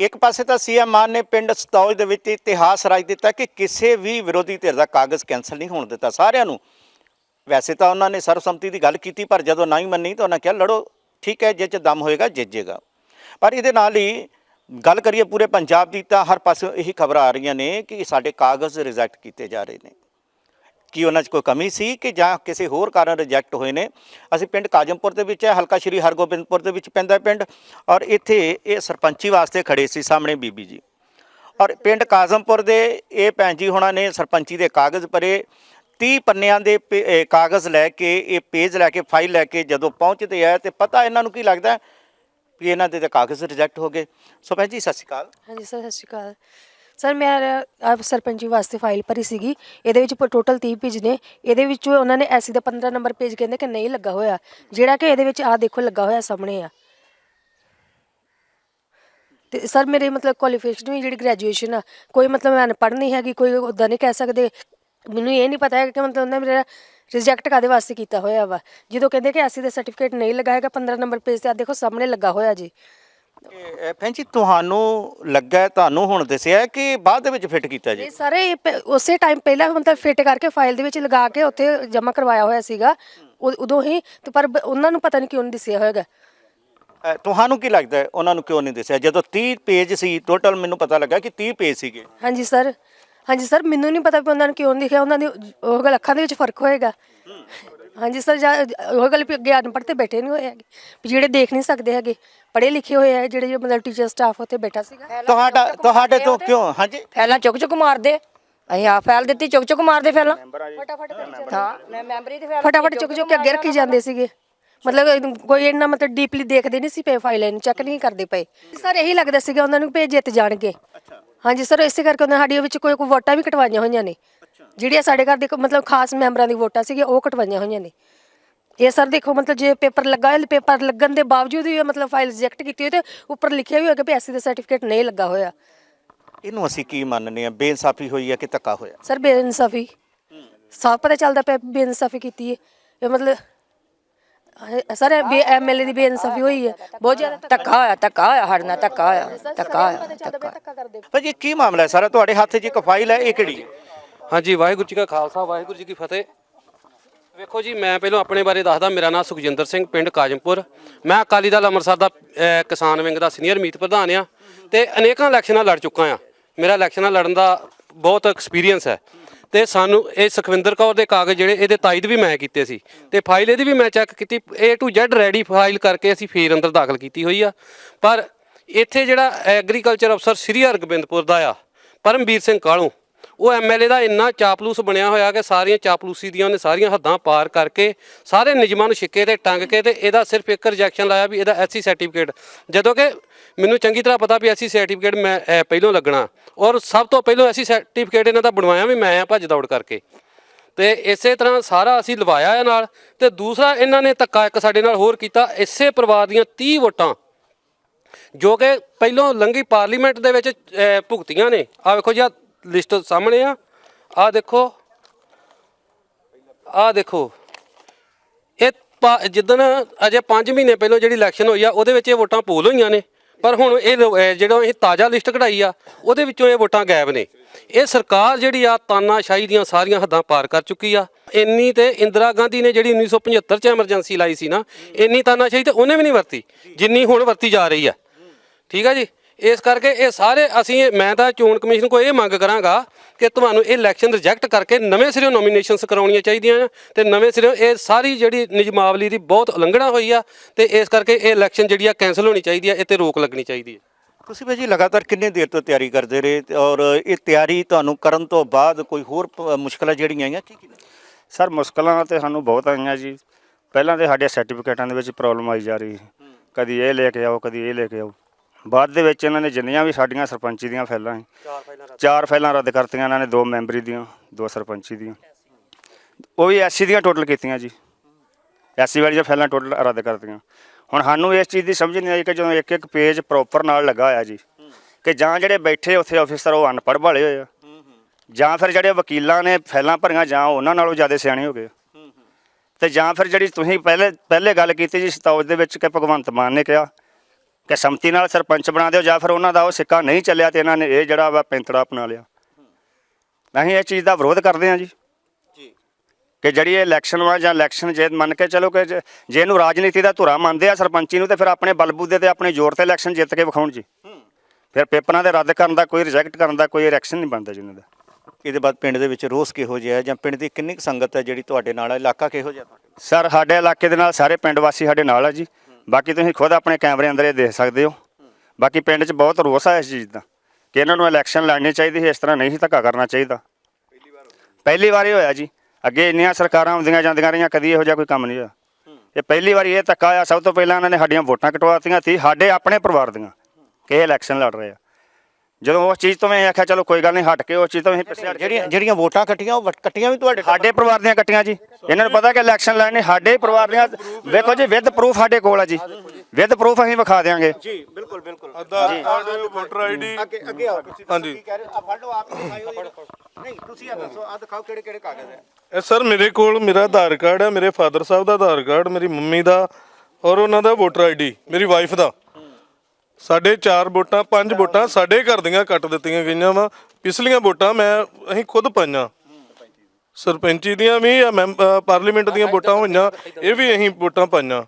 ਇੱਕ ਪਾਸੇ ਤਾਂ ਸੀਐਮ ਮਾਨ ਨੇ ਪਿੰਡ ਸਤੌਜ ਦੇ ਵਿੱਚ ਇਤਿਹਾਸ ਰਚ ਦਿੱਤਾ ਕਿ ਕਿਸੇ ਵੀ ਵਿਰੋਧੀ ਧਿਰ ਦਾ ਕਾਗਜ਼ ਕੈਨਸਲ ਨਹੀਂ ਹੋਣ ਦਿੱਤਾ। ਸਾਰਿਆਂ ਨੂੰ ਵੈਸੇ ਤਾਂ ਉਹਨਾਂ ਨੇ ਸਰਬਸੰਮਤੀ ਦੀ ਗੱਲ ਕੀਤੀ, ਪਰ ਜਦੋਂ ਨਹੀਂ ਮੰਨੀ ਤਾਂ ਉਹਨਾਂ ਕਿਹਾ, ਲੜੋ, ਠੀਕ ਹੈ ਜੇ ਚ ਦਮ ਹੋਏਗਾ, ਜਿੱਜੇਗਾ। ਪਰ ਇਹਦੇ ਨਾਲ ਹੀ ਗੱਲ ਕਰੀਏ ਪੂਰੇ ਪੰਜਾਬ ਦੀ ਤਾਂ ਹਰ ਪਾਸੇ ਇਹੀ ਖਬਰਾਂ ਆ ਰਹੀਆਂ ਨੇ ਕਿ ਸਾਡੇ ਕਾਗਜ਼ ਰਿਜੈਕਟ ਕੀਤੇ ਜਾ ਰਹੇ ਨੇ। ਕੀ ਉਹਨਾਂ 'ਚ ਕੋਈ ਕਮੀ ਸੀ ਕਿ ਜਾਂ ਕਿਸੇ ਹੋਰ ਕਾਰਨ ਰਿਜੈਕਟ ਹੋਏ ਨੇ? ਅਸੀਂ ਪਿੰਡ ਕਾਜਮਪੁਰ ਦੇ ਵਿੱਚ ਹੈ, ਹਲਕਾ ਸ਼੍ਰੀ ਹਰਗੋਬਿੰਦਪੁਰ ਦੇ ਵਿੱਚ ਪੈਂਦਾ ਪਿੰਡ ਔਰ ਇੱਥੇ ਇਹ ਸਰਪੰਚੀ ਵਾਸਤੇ ਖੜੇ ਸੀ ਸਾਹਮਣੇ ਬੀਬੀ ਜੀ। ਔਰ ਪਿੰਡ ਕਾਜ਼ਮਪੁਰ ਦੇ ਇਹ ਭੈਣ ਜੀ ਹੁਣਾਂ ਨੇ ਸਰਪੰਚੀ ਦੇ ਕਾਗਜ਼ ਭਰੇ 30 ਪੰਨਿਆਂ ਦੇ ਪੇ- ਕਾਗਜ਼ ਲੈ ਕੇ, ਇਹ ਪੇਜ ਲੈ ਕੇ, ਫਾਈਲ ਲੈ ਕੇ ਜਦੋਂ ਪਹੁੰਚਦੇ ਆ ਤੇ ਪਤਾ ਇਹਨਾਂ ਨੂੰ ਕੀ ਲੱਗਦਾ ਵੀ ਇਹਨਾਂ ਦੇ ਤਾਂ ਕਾਗਜ਼ ਰਿਜੈਕਟ ਹੋ ਗਏ। ਸੋ ਭੈਣ ਜੀ, ਸਤਿ ਸ਼੍ਰੀ ਅਕਾਲ। ਹਾਂਜੀ ਸਰ ਸਤਿ ਸ਼੍ਰੀ ਅਕਾਲ। ਸਰ, ਮੈਂ ਆਪ ਸਰਪੰਚੀ ਵਾਸਤੇ ਫਾਈਲ ਭਰੀ ਸੀਗੀ। ਇਹਦੇ ਵਿੱਚ ਟੋਟਲ 30 ਪੇਜ ਨੇ। ਇਹਦੇ ਵਿੱਚੋਂ ਉਹਨਾਂ ਨੇ ਐਸੀ ਦਾ 15 ਨੰਬਰ ਪੇਜ ਕਹਿੰਦੇ ਕਿ ਨਹੀਂ ਲੱਗਾ ਹੋਇਆ। ਜਿਹੜਾ ਕਿ ਇਹਦੇ ਵਿੱਚ ਆਹ ਦੇਖੋ ਲੱਗਾ ਹੋਇਆ ਸਾਹਮਣੇ ਆ। ਤੇ ਸਰ, ਮੇਰੇ ਮਤਲਬ ਕੁਆਲੀਫਿਕੇਸ਼ਨ ਵੀ ਜਿਹੜੀ ਗ੍ਰੈਜੂਏਸ਼ਨ ਆ। ਕੋਈ ਮਤਲਬ ਮੈਂ ਅਨਪੜ੍ਹ ਨਹੀਂ ਹੈਗੀ, ਕੋਈ ਉਦਾਂ ਨਹੀਂ ਕਹਿ ਸਕਦੇ। ਮੈਨੂੰ ਇਹ ਨਹੀਂ ਪਤਾ ਹੈ ਕਿ ਮਤਲਬ ਉਹਨਾਂ ਮੇਰਾ ਰਿਜੈਕਟ ਕਾਦੇ ਵਾਸਤੇ ਕੀਤਾ ਹੋਇਆ ਵਾ। ਜਦੋਂ ਕਹਿੰਦੇ ਕਿ ਐਸੀ ਦਾ ਸਰਟੀਫਿਕੇਟ ਨਹੀਂ ਲਗਾਏਗਾ 15 ਨੰਬਰ ਪੇਜ ਤੇ ਆ ਦੇਖੋ ਸਾਹਮਣੇ ਲੱਗਾ ਹੋਇਆ ਜੀ। ਜੀ ਤੁਹਾਨੂੰ ਲੱਗਾ ਤੁਹਾਨੂੰ ਹੁਣ ਦੱਸਿਆ ਕਿ ਬਾਅਦ ਦੇ ਵਿੱਚ ਫਿੱਟ ਕੀਤਾ ਜੀ? ਇਹ ਸਾਰੇ ਇਹ ਪ- ਉਸੇ ਟਾਈਮ ਪਹਿਲਾਂ ਮਤਲਬ ਫਿੱਟ ਕਰਕੇ ਫਾਈਲ ਦੇ ਵਿੱਚ ਲਗਾ ਕੇ ਉੱਥੇ ਜਮ੍ਹਾਂ ਕਰਵਾਇਆ ਹੋਇਆ ਸੀਗਾ। ਉ- ਉਦੋਂ ਹੀ ਤੇ ਪਰ ਬ- ਉਹਨਾਂ ਨੂੰ ਪਤਾ ਨਹੀਂ ਕਿਉਂ ਨਹੀਂ ਦਿਸਿਆ ਹੋਏਗਾ ਅ, ਤੁਹਾਨੂੰ ਕੀ ਲੱਗਦਾ ਹੈ ਉਹਨਾਂ ਨੂੰ ਕਿਉਂ ਨਹੀਂ ਦੱਸਿਆ? ਜਦੋਂ 30 ਪੇਜ ਸੀ ਟੋਟਲ ਮੈਨੂੰ ਪਤਾ ਲੱਗਾ ਕਿ 30 ਪੇਜ ਸੀਗੇ। ਵੀ ਸਰ ਹਾਂਜੀ ਸਰ ਮੈਨੂੰ ਨਹੀਂ ਪਤਾ ਵੀ ਉਹਨਾਂ ਨੂੰ ਕਿਉਂ ਨਹੀਂ ਦਿਖਿਆ ਉਹਨਾਂ ਦੀ ਉਹ ਗੱਲ ਅੱਖਾਂ ਦੇ ਵਿੱਚ ਫ਼ਰਕ ਹੋਏਗਾ। ਹਾਂਜੀ ਸਰ ਉਹ ਗੱਲ ਵੀ ਅੱਗੇ ਅਨਪੜ੍ਹ ਤੇ ਬੈਠੇ ਨਹੀਂ ਹੋਏ ਹੈਗੇ ਵੀ ਜਿਹੜੇ ਦੇਖ ਨਹੀਂ ਸਕਦੇ ਹੈਗੇ ਪੜ੍ਹੇ ਲਿਖੇ ਹੋਏ ਆ ਜਿਹੜੇ ਮਤਲਬ ਟੀਚਰ ਸਟਾਫ ਉੱਥੇ ਬੈਠਾ ਸੀਗਾ। ਤੁਹਾਡਾ ਤੁਹਾਡੇ ਤੋਂ ਕਿਉਂ? ਹਾਂਜੀ। ਫੈਲਾਂ ਚੁੱਕ ਚੁੱਕ ਮਾਰਦੇ। ਅਸੀਂ ਆ ਫੈਲ ਦਿੱਤੀ ਚੁੱਕ ਚੁੱਕ ਮਾਰਦੇ ਫੈਲਾਂ। ਫਟਾਫਟ ਹਾਂ। ਮੈਂ ਮੈਂਬਰੀ ਦੀ ਫੈਲ ਫਟਾਫਟ ਚੁੱਕ ਚੁੱਕ ਕੇ ਅੱਗੇ ਰੱਖੀ ਜਾਂਦੇ ਸੀਗੇ। ਮਤਲਬ ਕੋਈ ਇੰਨਾ ਮਤਲਬ ਡੀਪਲੀ ਦੇਖਦੇ ਨਹੀਂ ਸੀ ਪਏ ਫਾਈਲ ਨੂੰ ਚੈੱਕ ਨਹੀਂ ਕਰਦੇ ਪਏ। ਸਰ ਇਹੀ ਲੱਗਦਾ ਸੀਗਾ ਉਹਨਾਂ ਨੂੰ ਭੇਜ ਜਿੱਤ ਜਾਣਗੇ। ਹਾਂਜੀ ਸਰ ਇਸੇ ਕਰਕੇ ਉਹਨਾਂ ਸਾਡੀ ਵਿੱਚ ਕੋਈ ਕੋਈ ਵੋਟਾਂ ਵੀ ਕਟਵਾਈਆਂ ਹੋਈਆਂ ਨੇ। ਜਿਹੜੀਆਂ ਸਾਡੇ ਘਰ ਦੇ ਕੋ- ਮਤਲਬ ਖਾਸ ਮੈਂਬਰਾਂ ਦੀ ਵੋਟਾਂ ਸੀਗੀਆਂ ਉਹ ਕਟਵਾਈਆਂ ਹੋਈਆਂ ਨੇ। ਇਹ ਸਰ ਦੇਖੋ ਮਤਲਬ ਜੇ ਪੇਪਰ ਲੱਗਾ ਹੈ ਪੇਪਰ ਲੱਗਣ ਦੇ ਬਾਵਜੂਦ ਵੀ ਇਹ ਮਤਲਬ ਫਾਈਲ ਰਿਜੈਕਟ ਕੀਤੀ ਹੋਈ ਤੇ ਉੱਪਰ ਲਿਖਿਆ ਵੀ ਹੋਇਆ ਕਿ ਵੀ ਐਸੀ ਦਾ ਸਰਟੀਫਿਕੇਟ ਨਹੀਂ ਲੱਗਾ ਹੋਇਆ। ਇਹਨੂੰ ਅਸੀਂ ਕੀ ਮੰਨਨੇ ਆ ਬੇਇਨਸਾਫੀ ਹੋਈ ਹੈ ਕਿ ਧੱਕਾ ਹੋਇਆ? ਸਰ ਬੇਇਨਸਾਫੀ। ਸਾਫ਼ ਪਤਾ ਚੱਲਦਾ ਪਿਆ ਵੀ ਬੇਇਨਸਾਫੀ ਕੀਤੀ ਹੈ। ਇਹ ਮਤਲਬ ਅਹ ਸਰ ਐਮਐਲਏ ਦੀ ਬੇਇਨਸਾਫੀ ਹੋਈ ਹੈ। ਬਹੁਤ ਜ਼ਿਆਦਾ ਧੱਕਾ ਹੋਇਆ ਧੱਕਾ ਹੋਇਆ ਸਾਡੇ ਨਾਲ ਧੱਕਾ ਹੋਇਆ ਧੱਕਾ ਹੋਇਆ ਧੱਕਾ ਭਾਜੀ ਕੀ ਮਾਮਲਾ ਹੈ? ਸਾਰਾ ਤੁਹਾਡੇ ਹੱਥ 'ਚ ਇੱਕ ਫਾਈਲ ਹੈ ਇਹ ਕਿਹੜੀ? ਹੈ ਹਾਂਜੀ ਵਾਹਿਗੁਰੂ ਜੀ ਕਾ ਖਾਲਸਾ ਵਾਹਿਗੁਰੂ ਜੀ ਕੀ ਫਤਿਹ। ਵੇਖੋ ਜੀ ਮੈਂ ਪਹਿਲਾਂ ਆਪਣੇ ਬਾਰੇ ਦੱਸਦਾ ਮੇਰਾ ਨਾਮ ਸੁਖਜਿੰਦਰ ਸਿੰਘ ਪਿੰਡ ਕਾਜਮਪੁਰ। ਮੈਂ ਅਕਾਲੀ ਦਲ ਅੰਮ੍ਰਿਤਸਰ ਦਾ ਅਹ, ਕਿਸਾਨ ਵਿੰਗ ਦਾ ਸੀਨੀਅਰ ਮੀਤ ਪ੍ਰਧਾਨ ਆ ਤੇ ਅਨੇਕਾਂ ਇਲੈਕਸ਼ਨਾਂ ਲੜ ਚੁੱਕਾ ਆ। ਮੇਰਾ ਇਲੈਕਸ਼ਨਾਂ ਲੜਨ ਦਾ ਬਹੁਤ ਐਕਸਪੀਰੀਅੰਸ ਹੈ। ਤੇ ਸਾਨੂੰ ਇਹ ਸੁਖਵਿੰਦਰ ਕੌਰ ਦੇ ਕਾਗਜ਼ ਜਿਹੜੇ ਇਹਦੇ ਤਾਇਦ ਵੀ ਮੈਂ ਕੀਤੇ ਸੀ। ਤੇ ਫਾਈਲ ਇਹਦੀ ਵੀ ਮੈਂ ਚੈੱਕ ਕੀਤੀ A to Z ready file ਕਰਕੇ ਅਸੀਂ ਫੇਰ ਅੰਦਰ ਦਾਖਲ ਕੀਤੀ ਹੋਈ ਆ। ਪਰ ਇੱਥੇ ਜਿਹੜਾ ਐਗਰੀਕਲਚਰ ਅਫਸਰ ਸ੍ਰੀ ਹਰਗੋਬਿੰਦਪੁਰ ਦਾ ਆ ਪਰਮਵੀਰ ਸਿੰਘ ਕਾਲੂ ਉਹ ਐਮਐਲਏ ਦਾ ਇੰਨਾ ਚਾਪਲੂਸ ਬਣਿਆ ਹੋਇਆ ਕਿ ਸਾਰੀਆਂ ਚਾਪਲੂਸੀ ਦੀਆਂ ਉਹਨੇ ਸਾਰੀਆਂ ਹੱਦਾਂ ਪਾਰ ਕਰਕੇ ਸਾਰੇ ਨਿਯਮਾਂ ਨੂੰ ਛਿੱਕੇ ਤੇ ਟੰਗ ਕੇ ਤੇ ਇਹਦਾ ਸਿਰਫ ਇੱਕ ਰਿਜੈਕਸ਼ਨ ਲਾਇਆ ਵੀ ਇਹਦਾ ਐਸਸੀ ਸਰਟੀਫਿਕੇਟ ਜਦੋਂ ਕਿ ਮੈਨੂੰ ਚੰਗੀ ਤਰ੍ਹਾਂ ਪਤਾ ਵੀ ਐਸਸੀ ਸਰਟੀਫਿਕੇਟ ਮੈਂ ਅਹ, ਪਹਿਲੋਂ ਲੱਗਣਾ। ਔਰ ਸਭ ਤੋਂ ਪਹਿਲੋਂ ਐਸਸੀ ਸਰਟੀਫਿਕੇਟ ਇਹਨਾਂ ਦਾ ਬਣਵਾਇਆ ਵੀ ਮੈਂ ਆ ਭੱਜ ਦੌੜ ਕਰਕੇ। ਤੇ ਇਸੇ ਤਰ੍ਹਾਂ ਸਾਰਾ ਅਸੀਂ ਲਵਾਇਆ ਇਹ ਨਾਲ ਤੇ ਦੂਸਰਾ ਇਹਨਾਂ ਨੇ ਧੱਕਾ ਇੱਕ ਸਾਡੇ ਨਾਲ ਹੋਰ ਕੀਤਾ ਇਸੇ ਪਰਿਵਾਰ ਦੀਆਂ 30 ਵੋਟਾਂ। ਜੋ ਕਿ ਪਹਿਲੋਂ ਲੰਗੀ ਪਾਰਲੀਮੈਂਟ ਦੇ ਵਿੱਚ ਭੁਗਤੀਆਂ ਨੇ। ਆ ਵੇਖੋ ਜੀ ਲਿਸਟ ਸਾਹਮਣੇ ਆ। ਆ ਦੇਖੋ। ਆ ਦੇਖੋ। ਇਹ ਪਾ- ਜਿੱਦਣ ਅਜੇ 5 ਮਹੀਨੇ ਪਹਿਲਾਂ ਜਿਹੜੀ ਇਲੈਕਸ਼ਨ ਹੋਈ ਆ, ਉਹਦੇ ਵਿੱਚ ਇਹ ਵੋਟਾਂ ਪੋਲ ਹੋਈਆਂ ਨੇ। ਪਰ ਹੁਣ ਇਹ ਲੋ- ਜਿਹੜਾ ਇਹ ਤਾਜ਼ਾ ਲਿਸਟ ਕਢਾਈ ਆ, ਉਹਦੇ ਵਿੱਚੋਂ ਇਹ ਵੋਟਾਂ ਗਾਇਬ ਨੇ। ਇਹ ਸਰਕਾਰ ਜਿਹੜੀ ਆ, ਤਾਨਾਸ਼ਾਹੀ ਦੀਆਂ ਸਾਰੀਆਂ ਹੱਦਾਂ ਪਾਰ ਕਰ ਚੁੱਕੀ ਆ। ਇੰਨੀ ਤੇ ਇੰਦਰਾ ਗਾਂਧੀ ਨੇ ਜਿਹੜੀ 1975 ਚ ਐਮਰਜੈਂਸੀ ਲਾਈ ਸੀ ਨਾ, ਇੰਨੀ ਤਾਨਾਸ਼ਾਹੀ ਤੇ ਉਹਨੇ ਵੀ ਨਹੀਂ ਵਰਤੀ, ਜਿੰਨੀ ਹੁਣ ਵਰਤੀ ਜਾ ਰਹੀ ਆ। ਠੀਕ ਆ ਜੀ? ਇਸ ਕਰਕੇ ਇਹ ਸਾਰੇ ਅਸੀਂ ਮੈਂ ਤਾਂ ਚੋਣ ਕਮਿਸ਼ਨ ਕੋਲ ਇਹ ਮੰਗ ਕਰਾਂਗਾ ਕਿ ਤੁਹਾਨੂੰ ਇਹ ਇਲੈਕਸ਼ਨ ਰਿਜੈਕਟ ਕਰਕੇ ਨਵੇਂ ਸਿਰੋਂ ਨੋਮੀਨੇਸ਼ਨਸ ਕਰਾਉਣੀਆਂ ਚਾਹੀਦੀਆਂ ਆ ਤੇ ਨਵੇਂ ਸਿਰੋਂ ਇਹ ਸਾਰੀ ਜਿਹੜੀ ਨਿਯਮਾਵਲੀ ਦੀ ਬਹੁਤ ਉਲੰਘਣਾ ਹੋਈ ਆ ਤੇ ਇਸ ਕਰਕੇ ਇਹ ਇਲੈਕਸ਼ਨ ਜਿਹੜੀ ਆ ਕੈਨਸਲ ਹੋਣੀ ਚਾਹੀਦੀ ਆ ਇਹ ਤੇ ਰੋਕ ਲੱਗਣੀ ਚਾਹੀਦੀ ਹੈ ਤੁਸੀਂ ਭਾਜੀ ਲਗਾਤਾਰ ਕਿੰਨੇ ਦੇਰ ਤੋਂ ਤਿਆਰੀ ਕਰਦੇ ਰਹੇ ਔਰ ਇਹ ਤਿਆਰੀ ਤੁਹਾਨੂੰ ਕਰਨ ਤੋਂ ਬਾਅਦ ਕੋਈ ਹੋਰ ਮੁਸ਼ਕਲਾਂ ਜਿਹੜੀਆਂ ਆਈਆਂ ਕੀ ਕੀ ਸਰ ਮੁਸ਼ਕਲਾਂ ਤੇ ਸਾਨੂੰ ਬਹੁਤ ਆਈਆਂ ਜੀ। ਪਹਿਲਾਂ ਤੇ ਸਾਡੇ ਸਰਟੀਫਿਕੇਟਾਂ ਦੇ ਵਿੱਚ ਪ੍ਰੋਬਲਮ ਆਈ ਜਾ ਰਹੀ ਸੀ। ਕਦੀ ਇਹ ਲੈ ਕੇ ਆਓ ਕਦੀ ਇਹ ਲੈ ਕੇ ਆਓ। ਬਾਅਦ ਦੇ ਵਿੱਚ ਇਹਨਾਂ ਨੇ ਜਿੰਨੀਆਂ ਵੀ ਸਾਡੀਆਂ ਸਰਪੰਚੀ ਦੀਆਂ ਫਾਈਲਾਂ ਸੀ ਚਾਰ ਫਾਈਲਾਂ ਰੱਦ ਕਰਤੀਆਂ ਇਹਨਾਂ ਨੇ ਦੋ ਮੈਂਬਰੀ ਦੀਆਂ ਦੋ ਸਰਪੰਚੀ ਦੀਆਂ। ਉਹ ਵੀ ਐਸਸੀ ਦੀਆਂ ਟੋਟਲ ਕੀਤੀਆਂ ਜੀ। ਐਸਸੀ ਵਾਲੀਆਂ ਫਾਈਲਾਂ ਟੋਟਲ ਰੱਦ ਕਰਤੀਆਂ। ਹੁਣ ਸਾਨੂੰ ਇਸ ਚੀਜ਼ ਦੀ ਸਮਝ ਨਹੀਂ ਆਈ ਕਿ ਜਦੋਂ ਇੱਕ ਇੱਕ ਪੇਜ ਪ੍ਰੋਪਰ ਨਾਲ ਲੱਗਾ ਹੋਇਆ ਜੀ ਕਿ ਜਾਂ ਜਿਹੜੇ ਬੈਠੇ ਉੱਥੇ ਆਫੀਸਰ ਉਹ ਅਨਪੜ੍ਹ ਵਾਲੇ ਹੋਏ ਆ ਜਾਂ ਫਿਰ ਜਿਹੜੇ ਵਕੀਲਾਂ ਨੇ ਫੈਲਾਂ ਭਰੀਆਂ ਜਾਂ ਉਹਨਾਂ ਨਾਲੋਂ ਜ਼ਿਆਦਾ ਸਿਆਣੇ ਹੋ ਗਏ ਤੇ ਜਾਂ ਫਿਰ ਜਿਹੜੀ ਤੁਸੀਂ ਪਹਿਲੇ ਪਹਿਲੇ ਗੱਲ ਕੀਤੀ ਜੀ ਸਤੌਜ ਦੇ ਵਿੱਚ ਕਿ ਭਗਵੰਤ ਮਾਨ ਨੇ ਕਿਹਾ ਕਿ ਸੰਮਤੀ ਨਾਲ ਸਰਪੰਚ ਬਣਾ ਦਿਓ ਜਾਂ ਫਿਰ ਉਹਨਾਂ ਦਾ ਉਹ ਸਿੱਕਾ ਨਹੀਂ ਚੱਲਿਆ ਤੇ ਇਹਨਾਂ ਨੇ ਇਹ ਜਿਹੜਾ ਵਾ ਪੈਂਤੜਾ ਅਪਣਾ ਲਿਆ। ਅਸੀਂ ਇਹ ਚੀਜ਼ ਦਾ ਵਿਰੋਧ ਕਰਦੇ ਹਾਂ ਜੀ। ਕਿ ਜਿਹੜੀ ਇਹ ਇਲੈਕਸ਼ਨ ਵਾ ਜਾਂ ਇਲੈਕਸ਼ਨ ਜੇ ਮੰਨ ਕੇ ਚਲੋ ਕਿ ਜੇ ਇਹਨੂੰ ਰਾਜਨੀਤੀ ਦਾ ਧੁਰਾ ਮੰਨਦੇ ਆ ਸਰਪੰਚੀ ਨੂੰ ਤੇ ਫਿਰ ਆਪਣੇ ਬਲਬੂਤੇ ਤੇ ਆਪਣੇ ਜ਼ੋਰ ਤੇ ਇਲੈਕਸ਼ਨ ਜਿੱਤ ਕੇ ਵਿਖਾਉਣ ਜੀ। ਫਿਰ ਪੇਪਰਾਂ ਦੇ ਰੱਦ ਕਰਨ ਦਾ ਕੋਈ ਰਿਜੈਕਟ ਕਰਨ ਦਾ ਕੋਈ ਇਲੈਕਸ਼ਨ ਨਹੀਂ ਬਣਦਾ ਜਿਨ੍ਹਾਂ ਦਾ। ਇਹਦੇ ਬਾਅਦ ਪਿੰਡ ਦੇ ਵਿੱਚ ਰੋਸ ਕਿਹੋ ਜਿਹਾ ਜਾਂ ਪਿੰਡ ਦੀ ਕਿੰਨੀ ਸੰਗਤ ਹੈ ਜਿਹੜੀ ਤੁਹਾਡੇ ਨਾਲ ਹੈ? ਇਲਾਕਾ ਕਿਹੋ ਜਿਹਾ ਸਰ ਸਾਡੇ ਇਲਾਕੇ ਦੇ ਨਾਲ ਸਾਰੇ ਪਿੰਡ ਵਾਸੀ ਸਾਡੇ ਨਾਲ ਆ ਜੀ। ਬਾਕੀ ਤੁਸੀਂ ਖੁਦ ਆਪਣੇ ਕੈਮਰੇ ਅੰਦਰ ਇਹ ਦੇਖ ਸਕਦੇ ਹੋ। ਬਾਕੀ ਪਿੰਡ 'ਚ ਬਹੁਤ ਰੋਸ ਆ ਇਸ ਚੀਜ਼ ਦਾ, ਕਿ ਇਹਨਾਂ ਨੂੰ ਇਲੈਕਸ਼ਨ ਲੜਨੀ ਚਾਹੀਦੀ ਸੀ, ਇਸ ਤਰ੍ਹਾਂ ਨਹੀਂ ਸੀ ਧੱਕਾ ਕਰਨਾ ਚਾਹੀਦਾ। ਪਹਿਲੀ ਵਾਰ ਹੀ ਹੋਇਆ ਜੀ। ਅੱਗੇ ਇੰਨੀਆਂ ਸਰਕਾਰਾਂ ਆਉਂਦੀਆਂ ਜਾਂਦੀਆਂ ਰਹੀਆਂ, ਕਦੀ ਇਹੋ ਜਿਹਾ ਕੋਈ ਕੰਮ ਨਹੀਂ ਹੋਇਆ। ਇਹ ਪਹਿਲੀ ਵਾਰੀ ਇਹ ਧੱਕਾ ਆ ਸਭ ਤੋਂ ਪਹਿਲਾਂ ਇਹਨਾਂ ਨੇ ਸਾਡੀਆਂ ਵੋਟਾਂ ਕਟਵਾਤੀਆਂ ਸੀ, ਸਾਡੇ ਆਪਣੇ ਪਰਿਵਾਰ ਦੀਆਂ, ਕਿ ਇਹ ਇਲੈਕਸ਼ਨ ਲੜ ਰਹੇ ਆ। ਜਦੋਂ ਉਸ ਚੀਜ਼ ਤੋਂ ਮੈਂ ਆਖਿਆ ਚਲੋ ਕੋਈ ਗੱਲ ਨਹੀਂ ਹਟ ਕੇ ਉਸ ਚੀਜ਼ ਤੋਂ ਅਸੀਂ ਪਿੱਛੇ ਹਟ ਗਏ। ਜਿਹੜੀਆਂ ਜਿਹੜੀਆਂ ਵੋਟਾਂ ਕੱਟੀਆਂ ਉਹ ਵਟ- ਕੱਟੀਆਂ ਵੀ ਤੁਹਾਡੇ ਸਾਡੇ ਪਰਿਵਾਰ ਦੀਆਂ ਕੱਟੀਆਂ ਜੀ। ਇਹਨਾਂ ਨੂੰ ਪਤਾ ਕਿ ਇਲੈਕਸ਼ਨ ਲੜਨੇ ਸਾਡੇ ਪਰਿਵਾਰ ਦੀਆਂ ਵੇਖੋ ਜੀ ਵਿਦ ਪ੍ਰੂਫ ਸਾਡੇ ਕੋਲ ਆ ਜੀ। ਵਿਦ ਪ੍ਰੂਫ ਅਸੀਂ ਵਿਖਾ ਦਿਆਂਗੇ। ਜੀ ਬਿਲਕੁਲ ਬਿਲਕੁਲ। ਆਧਾਰ ਕਾਰਡ ਵੋਟਰ ਆਈਡੀ ਅੱਗੇ ਅੱਗੇ ਆਓ ਤੁਸੀਂ ਹਾਂਜੀ। ਕੀ ਕਹਿ ਰਹੇ ਹੋ? ਆ ਫੜ ਲਓ ਆਪ ਹੀ ਦਿਖਾਇਓ ਜਿਹੜਾ ਨਹੀਂ ਤੁਸੀਂ ਆ ਦੱਸੋ ਆ ਦਿਖਾਓ ਕਿਹੜੇ ਕਿਹੜੇ ਕਾਗਜ਼ ਹੈ। ਇਹ ਸਰ ਮੇਰੇ ਕੋਲ ਮੇਰਾ ਆਧਾਰ ਕਾਰਡ ਹੈ ਮੇਰੇ ਫਾਦਰ ਸਾਹਿਬ ਦਾ ਆਧਾਰ ਕਾਰਡ ਮੇਰੀ ਮੰਮੀ ਦਾ ਔਰ ਉਹਨਾਂ ਦਾ ਵੋਟਰ ਆਈਡੀ ਮੇਰੀ ਵਾਈਫ ਦਾ। ਸਾਡੇ ਚਾਰ ਵੋਟਾਂ ਪੰਜ ਵੋਟਾਂ ਸਾਡੇ ਘਰ ਦੀਆਂ ਕੱਟ ਦਿੱਤੀਆਂ ਗਈਆਂ ਵਾ। ਪਿਛਲੀਆਂ ਵੋਟਾਂ ਮੈਂ ਅਸੀਂ ਖੁਦ ਪਾਈਆਂ। ਸਰਪੰਚੀ ਦੀਆਂ ਵੀ ਆ ਪਾਰਲੀਮੈਂਟ ਦੀਆਂ ਵੋਟਾਂ ਹੋਈਆਂ ਇਹ ਵੀ ਅਸੀਂ ਵੋਟਾਂ ਪਾਈਆਂ।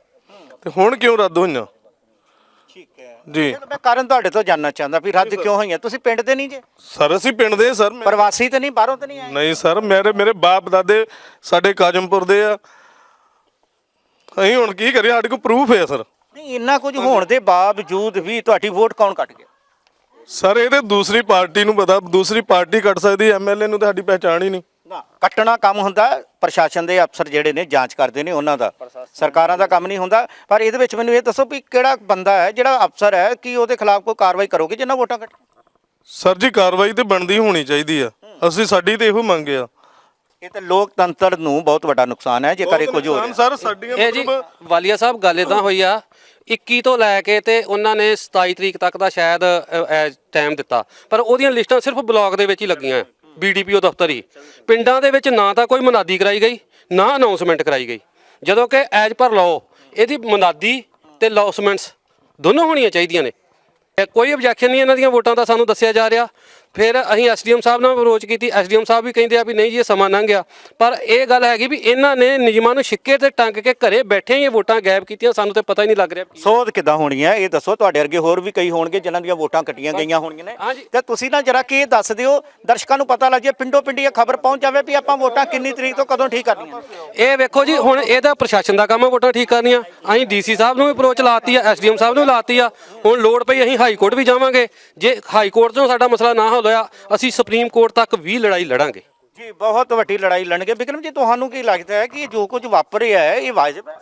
ਤੇ ਹੁਣ ਕਿਉਂ ਰੱਦ ਹੋਈਆਂ? ਠੀਕ ਹੈ। ਜੀ। ਮੈਂ ਕਾਰਨ ਤੁਹਾਡੇ ਤੋਂ ਜਾਨਣਾ ਚਾਹੁੰਦਾ ਵੀ ਰੱਦ ਕਿਉਂ ਹੋਈਆਂ? ਤੁਸੀਂ ਪਿੰਡ ਦੇ ਨਹੀਂ ਜੇ? ਸਰ ਅਸੀਂ ਪਿੰਡ ਦੇ ਸਰ ਮੈਂ- ਪ੍ਰਵਾਸੀ ਤੇ ਨਹੀਂ ਬਾਹਰੋਂ ਤੇ ਨਹੀਂ ਆਏ? ਨਹੀਂ ਸਰ ਮੇਰੇ ਮੇਰੇ ਬਾਪ ਦਾਦੇ ਸਾਡੇ ਕਾਜਮਪੁਰ ਦੇ ਆ। ਅਸੀਂ ਹੁਣ ਕੀ ਕਰੀਏ? ਸਾਡੇ ਕੋਲ ਪ੍ਰੂਫ ਹੈ ਸਰ। ਨਹੀਂ ਇੰਨਾ ਕੁਝ ਹੋਣ ਦੇ ਬਾਵਜੂਦ ਵੀ ਤੁਹਾਡੀ ਵੋਟ ਕੌਣ ਕੱਟ ਗਿਆ? ਸਰ ਇਹ ਤੇ ਦੂਸਰੀ ਪਾਰਟੀ ਨੂੰ ਪਤਾ ਦੂਸਰੀ ਪਾਰਟੀ ਕੱਟ ਸਕਦੀ ਐਮਐਲਏ ਨੂੰ ਤਾਂ ਸਾਡੀ ਪਹਿਚਾਣ ਹੀ ਨਹੀਂ। ਨਾ ਕੱਟਣਾ ਕੰਮ ਹੁੰਦਾ ਪ੍ਰਸ਼ਾਸਨ ਦੇ ਅਫਸਰ ਜਿਹੜੇ ਨੇ ਜਾਂਚ ਕਰਦੇ ਨੇ ਉਹਨਾਂ ਦਾ। ਸਰਕਾਰਾਂ ਦਾ ਕੰਮ ਨਹੀਂ ਹੁੰਦਾ ਪਰ ਇਹਦੇ ਵਿੱਚ ਮੈਨੂੰ ਇਹ ਦੱਸੋ ਵੀ ਕਿਹੜਾ ਬੰਦਾ ਹੈ ਜਿਹੜਾ ਅਫਸਰ ਹੈ ਕਿ ਉਹਦੇ ਖਿਲਾਫ ਕੋਈ ਕਾਰਵਾਈ ਕਰੋਗੇ ਜਿੰਨਾ ਵੋਟਾਂ ਕੱਟ ਸਰ ਜੀ ਕਾਰਵਾਈ ਤੇ ਬਣਦੀ ਹੋਣੀ ਚਾਹੀਦੀ ਆ। ਅਸੀਂ ਸਾਡੀ ਤੇ ਇਹੋ ਮੰਗ ਆ। ਇਹ ਤਾਂ ਲੋਕਤੰਤਰ ਨੂੰ ਬਹੁਤ ਵੱਡਾ ਨੁਕਸਾਨ ਹੈ ਜੇਕਰ ਇਹ ਕੁਝ ਹੋ ਰਿਹਾ। ਸਰ ਸਾਡੀਆਂ ਇਹ ਜੀ ਵਾਲੀਆ ਸਾਹਿਬ ਗੱਲ ਇਦਾਂ ਹੋਈ ਆ 21 ਤੋਂ ਲੈ ਕੇ ਤੇ ਉਹਨਾਂ ਨੇ 27 ਤਰੀਕ ਤੱਕ ਦਾ ਸ਼ਾਇਦ ਟਾਈਮ ਦਿੱਤਾ। ਪਰ ਉਹਦੀਆਂ ਲਿਸਟਾਂ ਸਿਰਫ ਬਲਾਕ ਦੇ ਵਿੱਚ ਹੀ ਲੱਗੀਆਂ ਬੀਡੀਪੀਓ ਦਫ਼ਤਰ ਹੀ। ਪਿੰਡਾਂ ਦੇ ਵਿੱਚ ਨਾ ਤਾਂ ਕੋਈ ਮਨਾਦੀ ਕਰਾਈ ਗਈ ਨਾ ਅਨਾਉਂਸਮੈਂਟ ਕਰਾਈ ਗਈ। ਜਦੋਂ ਕਿ ਐਜ ਪਰ ਲਾਓ ਇਹਦੀ ਮਨਾਦੀ ਤੇ ਲੌਸਮੈਂਟਸ ਦੋਨੋਂ ਹੋਣੀਆਂ ਚਾਹੀਦੀਆਂ ਨੇ। ਕੋਈ ਆਬਜੈਕਸ਼ਨ ਨਹੀਂ ਇਹਨਾਂ ਦੀਆਂ ਵੋਟਾਂ ਦਾ ਸਾਨੂੰ ਦੱਸਿਆ ਜਾ ਰਿਹਾ। ਫਿਰ ਅਸੀਂ ਐਸਡੀਐਮ ਸਾਹਿਬ ਨਾਲ ਅਪਰੋਚ ਕੀਤੀ। ਐਸਡੀਐਮ ਸਾਹਿਬ ਵੀ ਕਹਿੰਦੇ ਆ ਵੀ ਨਹੀਂ ਜੀ ਇਹ ਸਮਾਂ ਲੰਘ ਗਿਆ। ਪਰ ਇਹ ਗੱਲ ਹੈਗੀ ਵੀ ਇਹਨਾਂ ਨੇ ਨਿਯਮਾਂ ਨੂੰ ਛਿੱਕੇ ਤੇ ਟੰਗ ਕੇ ਘਰੇ ਬੈਠੇ ਹੀ ਇਹ ਵੋਟਾਂ ਗਾਇਬ ਕੀਤੀਆਂ। ਸਾਨੂੰ ਤੇ ਪਤਾ ਹੀ ਨਹੀਂ ਲੱਗ ਰਿਹਾ ਸੋਧ ਕਿੱਦਾਂ ਹੋਣੀ ਹੈ? ਇਹ ਦੱਸੋ ਤੁਹਾਡੇ ਵਰਗੇ ਹੋਰ ਵੀ ਕਈ ਹੋਣਗੇ ਜਿਨ੍ਹਾਂ ਦੀਆਂ ਵੋਟਾਂ ਕੱਟੀਆਂ ਗਈਆਂ ਹੋਣਗੀਆਂ ਨੇ। ਹਾਂਜੀ। ਤੇ ਤੁਸੀਂ ਨਾ ਜਰਾ ਕੀ ਦੱਸ ਦਿਓ ਦਰਸ਼ਕਾਂ ਨੂੰ ਪਤਾ ਲੱਗ ਜਾਏ ਪਿੰਡੋ ਪਿੰਡੀ ਇਹ ਖਬਰ ਪਹੁੰਚ ਜਾਵੇ ਵੀ ਆਪਾਂ ਵੋਟਾਂ ਕਿੰਨੀ ਤਰੀਕ ਤੋਂ ਕਦੋਂ ਠੀਕ ਕਰਨੀਆਂ ਇਹ ਵੇਖੋ ਜੀ ਹੁਣ ਇਹਦਾ ਪ੍ਰਸ਼ਾਸਨ ਦਾ ਕੰਮ ਹੈ ਵੋਟਾਂ ਠੀਕ ਕਰਨੀਆਂ। ਅਸੀਂ ਡੀਸੀ ਸਾਹਿਬ ਨੂੰ ਵੀ ਅਪਰੋਚ ਲਾਤੀ ਆ ਐਸਡੀਐਮ ਸਾਹਿਬ ਨੂੰ ਲਾਤੀ ਆ। ਹੁਣ ਲੋੜ ਪਈ ਅਸੀਂ ਹਾਈ ਕੋਰਟ ਵੀ ਜਾਵਾਂਗੇ। ਜੇ ਹਾਈ ਕੋਰਟ ਤੋਂ ਸਾਡਾ ਮਸਲਾ ਨਾ ਹੱਲ ਹੋਇਆ ਅਸੀਂ ਸੁਪਰੀਮ ਕੋਰਟ ਤੱਕ ਵੀ ਲੜਾਈ ਲੜਾਂਗੇ। ਜੀ ਬਹੁਤ ਵੱਡੀ ਲੜਾਈ ਲੜਨਗੇ। ਬਿਕਰਮ ਜੀ ਤੁਹਾਨੂੰ ਕੀ ਲੱਗਦਾ ਹੈ ਕਿ ਜੋ ਕੁਝ ਵਾਪਰ ਰਿਹਾ ਹੈ ਇਹ ਵਾਜਬ ਹੈ?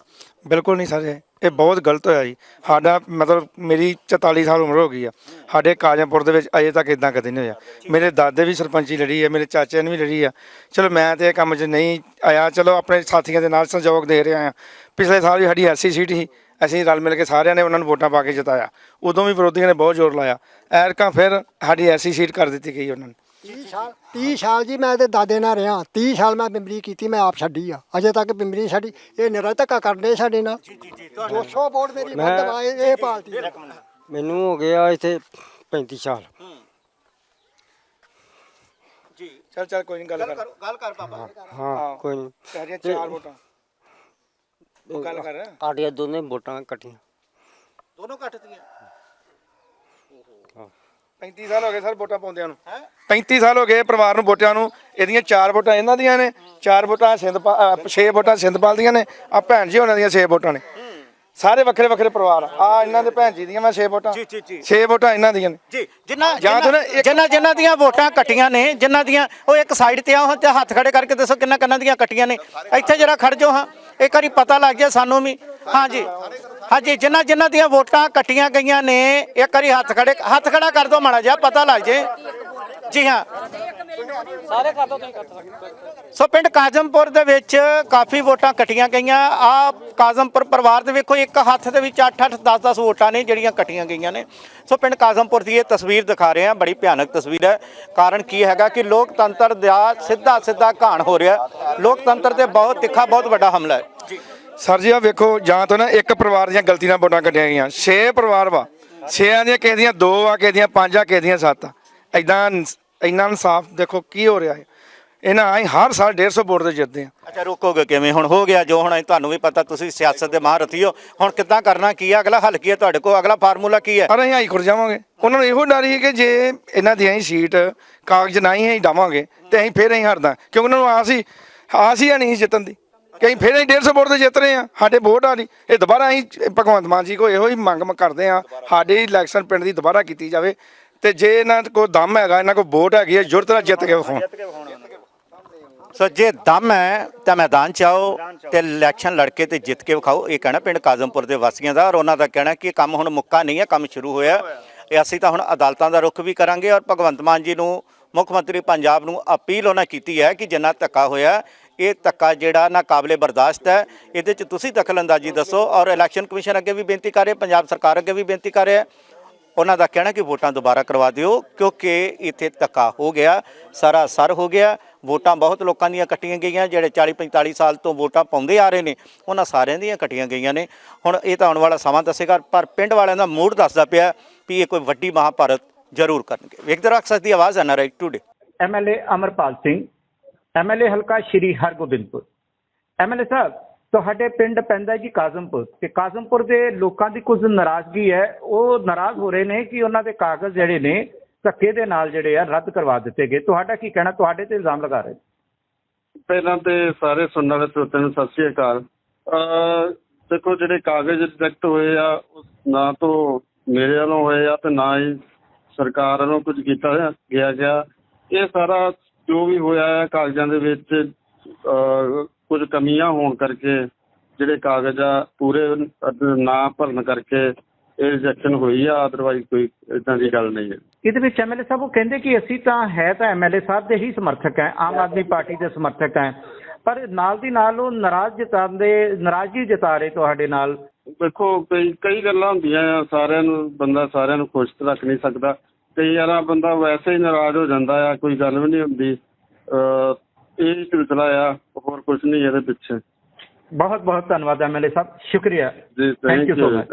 ਬਿਲਕੁਲ ਨਹੀਂ ਸਰ ਇਹ ਬਹੁਤ ਗਲਤ ਹੋਇਆ ਜੀ। ਸਾਡਾ ਮਤਲਬ ਮੇਰੀ 44 ਸਾਲ ਉਮਰ ਹੋ ਗਈ ਆ। ਸਾਡੇ ਕਾਜਮਪੁਰ ਦੇ ਵਿੱਚ ਅਜੇ ਤੱਕ ਇਦਾਂ ਕਦੇ ਨਹੀਂ ਹੋਇਆ। ਮੇਰੇ ਦਾਦੇ ਵੀ ਸਰਪੰਚੀ ਲੜੀ ਆ ਮੇਰੇ ਚਾਚੇ ਨੇ ਵੀ ਲੜੀ ਆ। ਚਲੋ ਮੈਂ ਤੇ ਇਹ ਕੰਮ 'ਚ ਨਹੀਂ ਆਇਆ। ਚਲੋ ਆਪਣੇ ਸਾਥੀਆਂ ਦੇ ਨਾਲ ਸੰਯੋਗ ਦੇ ਰਿਹਾ ਆ। ਪਿਛਲੇ ਸਾਲ ਵੀ ਸਾਡੀ ਐਸੀ ਸੀਟ ਸੀ। ਅਸੀਂ ਰਲ ਮਿਲ ਕੇ ਸਾਰਿਆਂ ਨੇ ਉਹਨਾਂ ਨੂੰ ਵੋਟਾਂ ਪਾ ਕੇ ਜਿਤਾਇਆ। ਉਦੋਂ ਵੀ ਵਿਰੋਧੀਆਂ ਨੇ ਬਹੁਤ ਜ਼ੋਰ ਲਾਇਆ। ਐਰਕਾਂ ਫਿਰ ਸਾਡੀ ਐਸੀ ਸੀਟ ਕਰ ਦਿੱਤੀ ਗਈ ਉਹਨਾਂ ਨੇ। 30 ਸਾਲ 30 ਸਾਲ ਜੀ ਮੈਂ ਤੇ ਦਾਦੇ ਨਾਲ ਰਿਹਾ। 30 ਸਾਲ ਮੈਂ ਬਿੰਬਰੀ ਕੀਤੀ ਮੈਂ ਆਪ ਛੱਡੀ ਆ। ਅਜੇ ਤੱਕ ਬਿੰਬਰੀ ਛੱਡੀ। ਇਹ ਨਿਰਾ ਧੱਕਾ ਕਰਦੇ ਸਾਡੇ ਨਾਲ। ਜੀ ਜੀ ਜੀ 200 ਵੋਟ ਮੇਰੀ ਬੰਦ ਆਏ ਇਹ ਪਾਰਟੀ। ਮੈਨੂੰ ਹੋ ਗਿਆ ਇੱਥੇ 35 ਸਾਲ। ਜੀ ਚੱਲ ਚੱਲ ਕੋਈ ਨਹੀਂ ਗੱਲ ਕਰ। ਗੱਲ ਕਰ ਪਾਪਾ ਹਾਂ ਕੋਈ ਨਹੀਂ। ਚਾਰ ਵੋਟਾਂ। ਉਹ ਗੱਲ ਕਰ। ਸਾਡੀਆਂ ਦੋਨੇ ਵੋਟਾਂ ਕੱਟੀਆਂ ਦੋਨੋਂ ਕੱਟਦੀਆਂ 35 ਸਾਲ ਹੋ ਗਏ ਸਰ ਵੋਟਾਂ ਪਾਉਂਦਿਆਂ ਨੂੰ। 35 ਸਾਲ ਹੋ ਗਏ ਪਰਿਵਾਰ ਨੂੰ ਵੋਟਾਂ ਨੂੰ। ਇਹਦੀਆਂ ਚਾਰ ਵੋਟਾਂ ਇਹਨਾਂ ਦੀਆਂ ਨੇ। ਚਾਰ ਵੋਟਾਂ ਸਿੰਧਪਾਲ 6 ਵੋਟਾਂ ਸਿੰਧਪਾਲ ਦੀਆਂ ਨੇ। ਆ ਭੈਣ ਜੀ ਉਹਨਾਂ ਦੀਆਂ 6 ਵੋਟਾਂ ਨੇ। ਸਾਰੇ ਵੱਖਰੇ ਵੱਖਰੇ ਪਰਿਵਾਰ ਆ। ਇਹਨਾਂ ਦੇ ਭੈਣ ਜੀ ਦੀਆਂ ਮੈਂ 6 ਵੋਟਾਂ। ਜੀ, ਜੀ, ਜੀ। 6 ਵੋਟਾਂ ਇਹਨਾਂ ਦੀਆਂ ਨੇ। ਜੀ ਜਿਨ੍ਹਾਂ ਜਾਂ ਤਾਂ ਨਾ ਇੱਕ- ਜਿਨ੍ਹਾਂ ਜਿਨ੍ਹਾਂ ਦੀਆਂ ਵੋਟਾਂ ਕੱਟੀਆਂ ਨੇ ਜਿਨ੍ਹਾਂ ਦੀਆਂ ਉਹ ਇੱਕ ਸਾਈਡ ਤੇ ਆਓ ਤੇ ਹੱਥ ਖੜੇ ਕਰਕੇ ਦੱਸੋ ਕਿੰਨਾ ਕਿੰਨਾ ਦੀਆਂ ਕੱਟੀਆਂ ਨੇ। ਇੱਥੇ ਜਰਾ ਖੜ ਜਾਓ ਹਾਂ ਇੱਕ ਵਾਰੀ ਪਤਾ ਲੱਗ ਜਾਏ ਸਾਨੂੰ ਵੀ। ਹਾਂਜੀ ਹਾਂਜੀ ਜਿਨ੍ਹਾਂ ਜਿਨ੍ਹਾਂ ਦੀਆਂ ਵੋਟਾਂ ਕੱਟੀਆਂ ਗਈਆਂ ਨੇ ਇੱਕ ਵਾਰੀ ਹੱਥ ਖੜੇ ਹੱਥ ਖੜਾ ਕਰ ਦਿਓ ਮਾੜਾ ਜਿਹਾ ਪਤਾ ਲੱਗ ਜਾਏ। ਜੀ ਹਾਂ। ਸਾਰੇ ਕਰ ਦੋ ਤੁਸੀਂ ਕਰ ਸਕਦੇ ਸੋ ਪਿੰਡ ਕਾਜ਼ਮਪੁਰ ਦੇ ਵਿੱਚ ਕਾਫੀ ਵੋਟਾਂ ਕੱਟੀਆਂ ਗਈਆਂ। ਆ ਕਾਜ਼ਮਪੁਰ ਪਰਿਵਾਰ ਦੇ ਵੇਖੋ ਇੱਕ ਹੱਥ ਦੇ ਵਿੱਚ 8-8 10-10 ਵੋਟਾਂ ਨੇ ਜਿਹੜੀਆਂ ਕੱਟੀਆਂ ਗਈਆਂ ਨੇ। ਸੋ ਪਿੰਡ ਕਾਜ਼ਮਪੁਰ ਦੀ ਇਹ ਤਸਵੀਰ ਦਿਖਾ ਰਹੇ ਹਾਂ। ਬੜੀ ਭਿਆਨਕ ਤਸਵੀਰ ਹੈ। ਕਾਰਨ ਕੀ ਹੈਗਾ ਕਿ ਲੋਕਤੰਤਰ ਦਾ ਸਿੱਧਾ ਸਿੱਧਾ ਘਾਣ ਹੋ ਰਿਹਾ। ਲੋਕਤੰਤਰ ਤੇ ਬਹੁਤ ਤਿੱਖਾ ਬਹੁਤ ਵੱਡਾ ਹਮਲਾ ਹੈ। ਜੀ। ਸਰ ਜੀ ਆ ਵੇਖੋ ਜਾਂ ਤਾਂ ਨਾ ਇੱਕ ਪਰਿਵਾਰ ਦੀਆਂ ਗਲਤੀ ਨਾਲ ਵੋਟਾਂ ਕੱਟੀਆਂ ਗਈਆਂ। 6 ਪਰਿਵਾਰ ਵਾ। 6ਾਂ ਦੀਆਂ ਕਿਸੇ ਦੀਆਂ 2 ਆ ਕਿਸੇ ਦੀਆਂ 5 ਆ ਕਿਸੇ ਦੀਆਂ 7 ਆ। ਐਦਾਂ ਇੰਨਾ ਇਨਸਾਫ ਦੇਖੋ ਕੀ ਹੋ ਰਿਹਾ ਹੈ। ਇਹਨਾਂ ਅਸੀਂ ਹਰ ਸਾਲ 150 ਵੋਟ ਤੇ ਜਿੱਤਦੇ ਆ। ਅੱਛਾ ਰੁਕੋਗੇ ਕਿਵੇਂ? ਹੁਣ ਹੋ ਗਿਆ ਜੋ ਹੁਣ ਤੁਹਾਨੂੰ ਵੀ ਪਤਾ ਤੁਸੀਂ ਸਿਆਸਤ ਦੇ ਮਹਾਰਥੀ ਹੋ ਹੁਣ ਕਿੱਦਾਂ ਕਰਨਾ ਕੀ ਹੈ ਅਗਲਾ ਹੱਲ ਕੀ ਹੈ ਤੁਹਾਡੇ ਕੋਲ? ਅਗਲਾ ਫਾਰਮੂਲਾ ਕੀ ਹੈ? ਪਰ ਅਸੀਂ ਹਾਈ ਕੋਰਟ ਜਾਵਾਂਗੇ। ਉਹਨਾਂ ਨੂੰ ਇਹੋ ਡਰ ਸੀ ਕਿ ਜੇ ਇਹਨਾਂ ਦੀ ਅਸੀਂ ਸੀਟ ਕਾਗਜ਼ ਨਹੀਂ ਅਸੀਂ ਡਾਵਾਂਗੇ ਤੇ ਅਸੀਂ ਫੇਰ ਅਸੀਂ ਹਾਰਦਾ। ਕਿਉਂਕਿ ਉਹਨਾਂ ਨੂੰ ਆਸ ਸੀ ਆਸ ਹੀ ਹੈ ਨਹੀਂ ਜਿੱਤਣ ਦੀ। ਕਿ ਅਸੀਂ ਫੇਰ ਅਸੀਂ 150 ਵੋਟ ਤੇ ਜਿੱਤ ਰਹੇ ਆ ਸਾਡੇ ਵੋਟ ਆ ਨਹੀਂ। ਇਹ ਦੁਬਾਰਾ ਅਸੀਂ ਭਗਵੰਤ ਮਾਨ ਜੀ ਕੋ ਇਹੋ ਹੀ ਮੰਗ ਮ- ਕਰਦੇ ਆ ਸਾਡੀ ਇਲੈਕਸ਼ਨ ਪਿੰਡ ਦੀ ਦੁਬਾਰਾ ਕੀਤੀ ਜਾਵੇ। ਤੇ ਜੇ ਇਹਨਾਂ ਕੋਲ ਦਮ ਹੈਗਾ, ਇਹਨਾਂ ਕੋਲ ਵੋਟ ਹੈਗੀ ਹੈ, ਜੁਰਤ ਨਾਲ ਜਿੱਤ ਕੇ ਵਿਖਾਉਣ। ਸੋ ਜੇ ਦਮ ਹੈ, ਤਾਂ ਮੈਦਾਨ ਚ ਆਓ ਤੇ ਇਲੈਕਸ਼ਨ ਲੜ ਕੇ ਤੇ ਜਿੱਤ ਕੇ ਵਿਖਾਓ। ਇਹ ਕਹਿਣਾ ਪਿੰਡ ਕਾਜ਼ਮਪੁਰ ਦੇ ਵਾਸੀਆਂ ਦਾ ਔਰ ਉਹਨਾਂ ਦਾ ਕਹਿਣਾ ਕਿ ਇਹ ਕੰਮ ਹੁਣ ਮੁੱਕਾ ਨਹੀਂ ਹੈ, ਕੰਮ ਸ਼ੁਰੂ ਹੋਇਆ ਇਹ ਅਸੀਂ ਤਾਂ ਹੁਣ ਅਦਾਲਤਾਂ ਦਾ ਰੁਖ ਵੀ ਕਰਾਂਗੇ ਔਰ ਭਗਵੰਤ ਮਾਨ ਜੀ ਨੂੰ, ਮੁੱਖ ਮੰਤਰੀ ਪੰਜਾਬ ਨੂੰ ਅਪੀਲ ਉਹਨਾਂ ਕੀਤੀ ਹੈ ਕਿ ਜਿੰਨਾ ਧੱਕਾ ਹੋਇਆ, ਇਹ ਧੱਕਾ ਜਿਹੜਾ ਨਾ ਕਾਬਲੇ ਬਰਦਾਸ਼ਤ ਹੈ। ਇਹਦੇ ਚ ਤੁਸੀਂ ਦਖਲਅੰਦਾਜ਼ੀ ਦੱਸੋ ਔਰ ਇਲੈਕਸ਼ਨ ਕਮਿਸ਼ਨ ਅੱਗੇ ਵੀ ਬੇਨਤੀ ਕਰ ਰਹੇ, ਪੰਜਾਬ ਸਰਕਾਰ ਅੱਗੇ ਵੀ ਬੇਨਤੀ ਕਰ ਰਿਹਾ ਉਹਨਾਂ ਦਾ ਕਹਿਣਾ ਕਿ ਵੋਟਾਂ ਦੁਬਾਰਾ ਕਰਵਾ ਦਿਓ, ਕਿਉਂਕਿ ਇੱਥੇ ਧੱਕਾ ਹੋ ਗਿਆ, ਸਾਰਾ ਸਰ ਹੋ ਗਿਆ। ਵੋਟਾਂ ਬਹੁਤ ਲੋਕਾਂ ਦੀਆਂ ਕੱਟੀਆਂ ਗਈਆਂ, ਜਿਹੜੇ 40 45 ਸਾਲ ਤੋਂ ਵੋਟਾਂ ਪਾਉਂਦੇ ਆ ਰਹੇ ਨੇ, ਉਹਨਾਂ ਸਾਰਿਆਂ ਦੀਆਂ ਕੱਟੀਆਂ ਗਈਆਂ ਨੇ। ਹੁਣ ਇਹ ਤਾਂ ਆਉਣ ਵਾਲਾ ਸਮਾਂ ਦੱਸੇਗਾ, ਪਰ ਪਿੰਡ ਵਾਲਿਆਂ ਦਾ ਮੂਡ ਦੱਸਦਾ ਪਿਆ ਵੀ ਇਹ ਕੋਈ ਵੱਡੀ ਮਹਾਭਾਰਤ ਜ਼ਰੂਰ ਕਰਨਗੇ। ਵੇਖਦੇ ਰਹੋ ਅਕਸਰ ਦੀ ਆਵਾਜ਼ right today. MLA Amarpal Singh MLA ਹਲਕਾ ਸ਼੍ਰੀ ਹਰਗੋਬਿੰਦਪੁਰ। ਐਮਐਲਏ ਸਾਹਿਬ ਤੁਹਾਡੇ ਪਿੰਡ ਪੈਂਦਾ ਜੀ ਕਾਜ਼ਮਪੁਰ ਤੇ ਕਾਜ਼ਮਪੁਰ ਦੇ ਲੋਕਾਂ ਦੀ ਕੁਝ ਨਾਰਾਜ਼ਗੀ ਹੈ। ਉਹ ਨਾਰਾਜ਼ ਹੋ ਰਹੇ ਨੇ ਕਿ ਉਹਨਾਂ ਦੇ ਕਾਗਜ਼ ਜਿਹੜੇ ਨੇ ਧੱਕੇ ਦੇ ਨਾਲ ਜਿਹੜੇ ਆ ਰੱਦ ਕਰਵਾ ਦਿੱਤੇ ਗਏ। ਤੁਹਾਡਾ ਕੀ ਕਹਿਣਾ? ਤੁਹਾਡੇ ਤੇ ਇਲਜ਼ਾਮ ਲਗਾ ਰਹੇ। ਪਹਿਲਾਂ ਤੇ ਸਾਰੇ ਸੁਣਨ ਵਾਲੇ ਸਰੋਤਿਆਂ ਨੂੰ ਸਤਿ ਸ੍ਰੀ ਅਕਾਲ। ਦੇਖੋ, ਜਿਹੜੇ ਕਾਗਜ਼ ਰਿਜੈਕਟ ਹੋਏ ਆ ਨਾ ਤੋਂ ਮੇਰੇ ਵੱਲੋਂ ਹੋਏ ਆ ਤੇ ਨਾ ਹੀ ਸਰਕਾਰ ਵੱਲੋਂ ਕੁਝ ਕੀਤਾ ਗਿਆ ਗਿਆ। ਇਹ ਸਾਰਾ ਜੋ ਵੀ ਹੋਇਆ ਹੈ ਕਾਗਜ਼ਾਂ ਦੇ ਵਿੱਚ ਕੁਝ ਕਮੀਆਂ ਹੋਣ ਕਰਕੇ ਜਿਹੜੇ ਕਾਗਜ਼ ਆ ਪੂਰੇ ਨਾ ਭਰਨ ਕਰਕੇ ਇਹ ਰਿਜੈਕਸ਼ਨ ਹੋਈ ਆ ਅਦਰਵਾਈਜ਼ ਕੋਈ ਇਦਾਂ ਦੀ ਗੱਲ ਨਹੀਂ ਹੈ। ਇਹਦੇ ਵਿੱਚ ਐਮਐਲਏ ਸਾਹਿਬ ਉਹ ਕਹਿੰਦੇ ਕਿ ਅਸੀਂ ਤਾਂ ਹੈ ਤਾਂ ਐਮਐਲਏ ਸਾਹਿਬ ਦੇ ਹੀ ਸਮਰਥਕ ਹੈ ਆਮ ਆਦਮੀ ਪਾਰਟੀ ਦੇ ਸਮਰਥਕ ਹੈ ਪਰ ਨਾਲ ਦੀ ਨਾਲ ਉਹ ਨਾਰਾਜ਼ ਜਤਾਉਂਦੇ ਨਾਰਾਜ਼ਗੀ ਜਤਾ ਰਹੇ ਤੁਹਾਡੇ ਨਾਲ। ਦੇਖੋ ਕਈ ਕਈ ਗੱਲਾਂ ਹੁੰਦੀਆਂ ਆ ਸਾਰਿਆਂ ਨੂੰ ਬੰਦਾ ਸਾਰਿਆਂ ਨੂੰ ਖੁਸ਼ ਰੱਖ ਨਹੀਂ ਸਕਦਾ। ਕਈ ਵਾਰਾਂ ਬੰਦਾ ਵੈਸੇ ਹੀ ਨਾਰਾਜ਼ ਹੋ ਜਾਂਦਾ ਆ ਕੋਈ ਗੱਲ ਵੀ ਨਹੀਂ ਹੁੰਦੀ। ਇਹ ਵਿਚਲਾ ਆ ਹੋਰ ਕੁਝ ਨਹੀਂ ਇਹਦੇ ਪਿੱਛੇ। ਬਹੁਤ ਬਹੁਤ ਧੰਨਵਾਦ ਐਮਐਲਏ ਸਾਹਿਬ ਸ਼ੁਕਰੀਆ। ਜੀ so ਥੈਂਕ much. ਯੂ